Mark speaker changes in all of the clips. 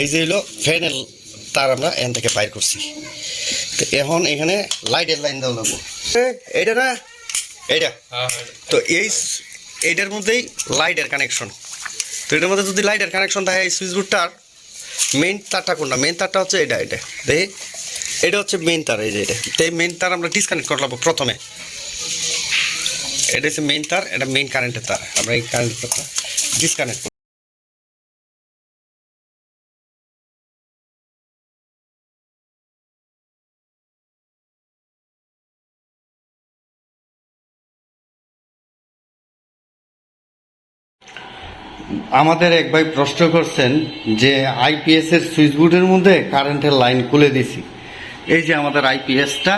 Speaker 1: এই যে হলো ফ্যানের তার আমরা এখান থেকে বাইর করছি। তো এখন এখানে লাইটের লাইন দেওয়া লাগবো। এইটা না? এইটা? তো এই এইটার মধ্যেই লাইটের কানেকশন তো এটার মধ্যে যদি লাইটের কানেকশন থাকে এই সুইচ বোর্ডটার মেইন তারটা কোনটা? মেন তারটা হচ্ছে এটা এটা। দেখি এটা হচ্ছে মেইন তার এই যে এটা। তো এই মেন তার আমরা ডিসকানেক্ট করে করলাম প্রথমে। এটা হচ্ছে মেন তার এটা মেন কারেন্টের তার। আমরা এই কারেন্টের তারটা ডিসকানেক্ট আমাদের এক ভাই প্রশ্ন করছেন যে আইপিএস এর সুইচ বোর্ডের মধ্যে কারেন্টের লাইন খুলে দিছি। এই যে আমাদের আইপিএসটা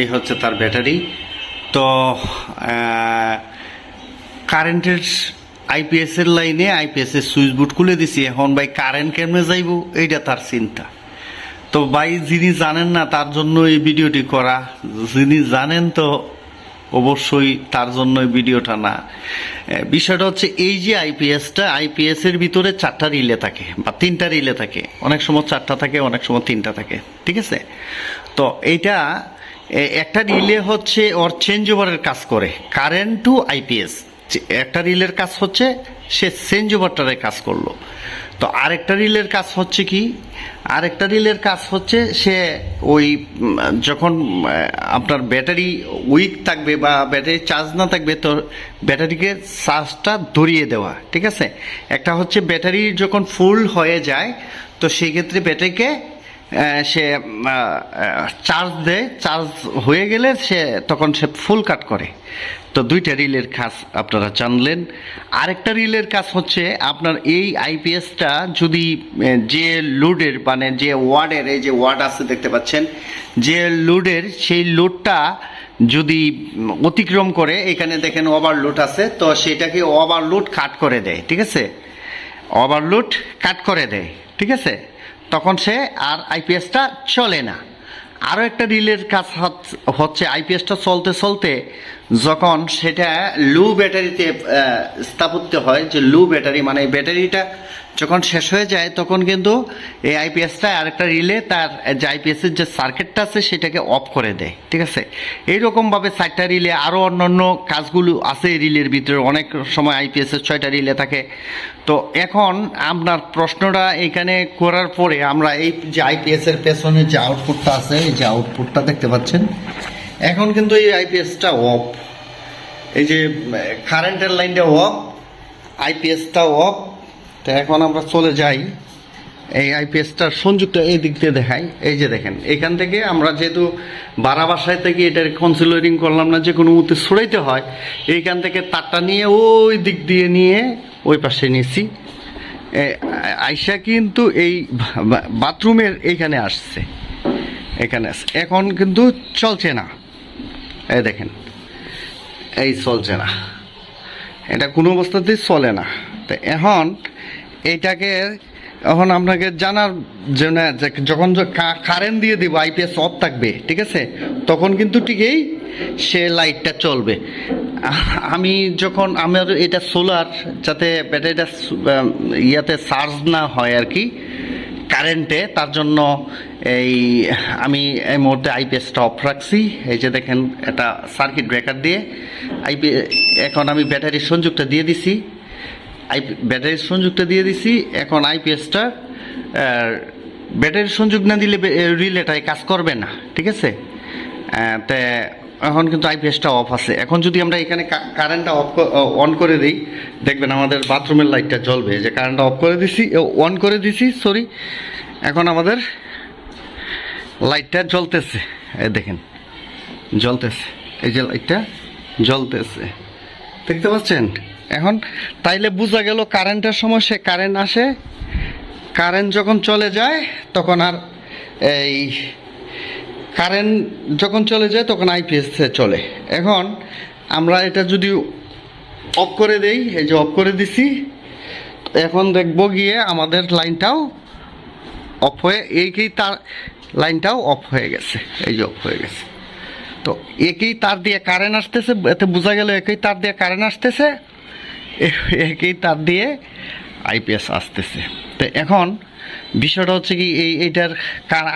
Speaker 1: এই হচ্ছে তার ব্যাটারি। তো কারেন্টের আইপিএস এর লাইনে আইপিএস এর সুইচ বোর্ড খুলে দিছি। এখন ভাই কারেন্ট কেমনে যাইব? এইটা তার চিন্তা। তো ভাই যিনি জানেন না, তার জন্য এই ভিডিওটি করা। যিনি জানেন তো অবশ্যই তার জন্য ভিডিওটা না। বিষয়টা হচ্ছে এই যে আইপিএসটা আইপিএস এর ভিতরে চারটা রিলে থাকে, বা তিনটা রিলে থাকে। অনেক সময় চারটা থাকে, অনেক সময় তিনটা থাকে। ঠিক আছে? তো এইটা একটা রিলে হচ্ছে ওর চেঞ্জ ওভারের কাজ করে কারেন্ট টু আইপিএস। একটা রিলের কাজ হচ্ছে সে চেঞ্জ ওভারটারে কাজ করল। তো আরেকটা রিলের কাজ হচ্ছে কি? আরেকটা রিলের কাজ হচ্ছে সে ওই যখন আপনার ব্যাটারি উইক থাকবে বা ব্যাটারি চার্জ না থাকবে, তো ব্যাটারিকে চার্জটা ধরিয়ে দেওয়া, ঠিক আছে? একটা হচ্ছে ব্যাটারি যখন ফুল হয়ে যায়, তো সেই ক্ষেত্রে ব্যাটারিকে সে চার্জ দেয় চার্জ হয়ে গেলে সে, তখন সে ফুল কাট করে। তো দুইটা রিলের কাজ আপনারা জানলেন। আরেকটা রিলের কাজ হচ্ছে আপনার এই আইপিএসটা যদি যে লোডের মানে যে ওয়ার্ডের এই যে ওয়ার্ড আছে দেখতে পাচ্ছেন, যে লোডের সেই লোডটা যদি অতিক্রম করে, এখানে দেখেন ওভারলোড আছে, তো সেটাকে ওভারলোড কাট করে দেয়, ঠিক আছে? ওভারলোড কাট করে দেয়, ঠিক আছে? তখন সে আর আইপিএসটা চলে না। আরও একটা রিলের কাজ হচ্ছে আইপিএসটা চলতে চলতে যখন সেটা লু ব্যাটারিতে স্থাপত্য হয়, যে লু ব্যাটারি মানে ব্যাটারিটা যখন শেষ হয়ে যায়, তখন কিন্তু এই আইপিএসটা আরেকটা রিলে তার, যে আইপিএসের যে সার্কিটটা আছে, সেটাকে অফ করে দেয়, ঠিক আছে? এইরকমভাবে চারটা রিলে, আরও অন্যান্য কাজগুলো আছে রিলের ভিতরে, অনেক সময় আইপিএসের ছয়টা রিলে থাকে। তো এখন আপনার প্রশ্নটা এখানে করার পরে আমরা এই যে আইপিএস এর পেছনে যে আউটপুটটা আছে, এই যে আউটপুটটা দেখতে পাচ্ছেন এখন কিন্তু এই আইপিএসটা অফ এই যে কারেন্টের লাইনটা অফ আইপিএসটা অফ তো এখন আমরা চলে যাই। এই আইপিএসটার সংযুক্ত এই দিক দিয়ে দেখাই। এই যে দেখেন, এখান থেকে আমরা যেহেতু বারা বাসায় থেকে এটার কনসিলারিং করলাম না, যে কোনো মতে ছড়াইতে হয়, এইখান থেকে তারটা নিয়ে ওই দিক দিয়ে নিয়ে ওই পাশে নিয়েছি। আইসা কিন্তু এই বাথরুমের এইখানে আসছে। এখানে এখন কিন্তু চলছে না। এই দেখেন, এই চলছে না। এটা কোনো অবস্থাতেই চলে না। তো এখন এইটাকে এখন আপনাকে জানার জন্য যখন কারেন্ট দিয়ে দিব আইপিএস অফ থাকবে, ঠিক আছে? তখন কিন্তু ঠিকই সে লাইটটা চলবে। আমি যখন, আমার এটা সোলার যাতে ব্যাটারিটা ইয়াতে চার্জ না হয় আর কি কারেন্টে তার জন্য এই, আমি এই মুহূর্তে আইপিএসটা অফ রাখছি। এই যে দেখেন, এটা সার্কিট ব্রেকার দিয়ে আইপি এখন আমি ব্যাটারির সংযুক্ত দিয়ে দিছি। আই ব্যাটারির সংযুক্ত দিয়ে দিছি। এখন আইপিএসটা ব্যাটারির সংযোগ না দিলে রিলেটাই কাজ করবে না, ঠিক আছে? তে এখন কিন্তু আইপিএসটা অফ আছে। এখন যদি আমরা এখানে কারেন্টটা অফ অন করে দিই, দেখবেন আমাদের বাথরুমের লাইটটা জ্বলবে। যে কারেন্টটা অফ করে দিছি অন করে দিছি সরি এখন আমাদের লাইটটা জ্বলতেছে। দেখেন, জ্বলতেছে। এই যে লাইটটা জ্বলতেছে। দেখতে পাচ্ছেন? এখন তাইলে বোঝা গেল কারেন্টের সময় সে কারেন্ট আসে। কারেন্ট যখন চলে যায়, তখন আর এই কারেন্ট যখন চলে যায়, তখন আইপিএস চলে। এখন আমরা এটা যদি অফ করে দেই, এই যে অফ করে দিছি, এখন দেখব গিয়ে আমাদের লাইনটাও অফ হয়ে এইকেই তার লাইনটাও অফ হয়ে গেছে, এই যে অফ হয়ে গেছে। তো একই তার দিয়ে কারেন্ট আসতেছে, এতে বোঝা গেল একই তার দিয়ে কারেন্ট আসতেছে একই তার দিয়ে আইপিএস আসতেছে। তো এখন বিষয়টা হচ্ছে কি, এই এইটার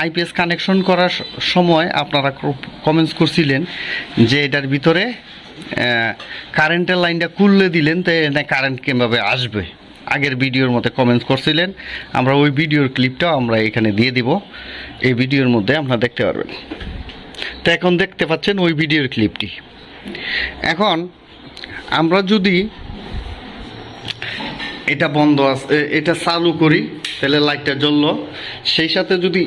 Speaker 1: আইপিএস কানেকশন করার সময় আপনারা কমেন্টস করছিলেন যে এটার ভিতরে কারেন্টের লাইনটা খুললে দিলেন, তো এটা কারেন্ট কীভাবে আসবে? আগের ভিডিওর মধ্যে কমেন্টস করছিলেন। আমরা ওই ভিডিওর ক্লিপটাও আমরা এখানে দিয়ে দিব। এই ভিডিওর মধ্যে আপনারা দেখতে পারবেন। তো এখন দেখতে পাচ্ছেন ওই ভিডিওর ক্লিপটি এখন আমরা যদি এটা বন্ধ আছে এটা চালু করি, তাহলে লাইটটা জ্বললো। সেই সাথে যদি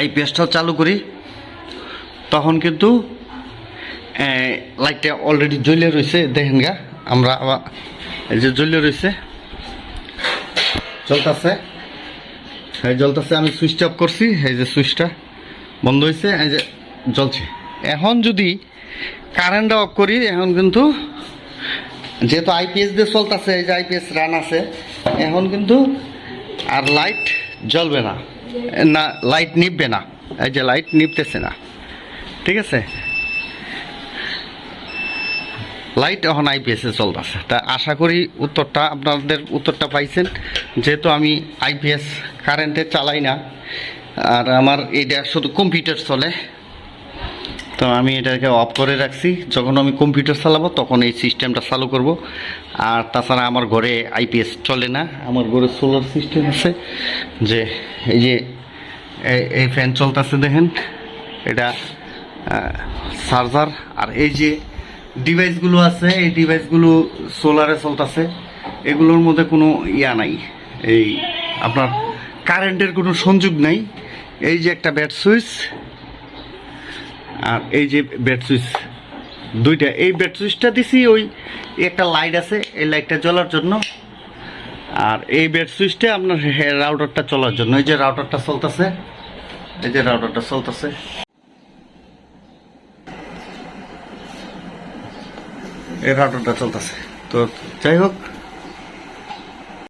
Speaker 1: আইপিএসটাও চালু করি, তখন কিন্তু লাইটটা অলরেডি জ্বলে রয়েছে দেখেন গা, আমরা আবার এই যে জ্বলে রয়েছে চলতেছে এই জ্বলতেছে, আমি সুইচ অফ করছি, এই যে সুইচটা বন্ধ হয়েছে এই যে জ্বলছে। এখন যদি কারেন্টটা অফ করি, এখন কিন্তু যেহেতু আইপিএস দিয়ে চলতেছে, এই যে আইপিএস রান আছে, এখন কিন্তু আর লাইট জ্বলবে না। না লাইট নিববে না। এই যে লাইট নিবতেছে না। ঠিক আছে? লাইট এখন আইপিএসে চলতেছে। তা আশা করি উত্তরটা আপনাদের উত্তরটা পাইছেন। যেহেতু আমি আইপিএস কারেন্টে চালাই না, আর আমার এটা শুধু কম্পিউটার চলে। তো আমি এটাকে অফ করে রাখছি। যখন আমি কম্পিউটার চালাবো, তখন এই সিস্টেমটা চালু করব। আর তাছাড়া আমার ঘরে আইপিএস চলে না। আমার ঘরে সোলার সিস্টেম আছে। যে, এই যে এই- ফ্যান চলতেছে দেখেন। এটা চার্জার আর এই যে ডিভাইসগুলো আছে, এই ডিভাইসগুলো সোলারে চলতেছে। এগুলোর মধ্যে কোনো ইয়া নাই। এই, আপনার কারেন্টের কোনো সংযোগ নাই। এই যে একটা ব্যাট সুইচ আর এই যে ব্যাট সুইচ দুইটা। এই ব্যাট সুইচটা দিছি, ওই একটা লাইট আছে, এই লাইটটা জ্বলার জন্য। আর এই ব্যাট সুইচটা আপনার রাউটারটা চলার জন্য। এই যে রাউটারটা চলতেছে, এই যে রাউটারটা চলতেছে। এই রাউটারটা চলতেছে। তো যাই হোক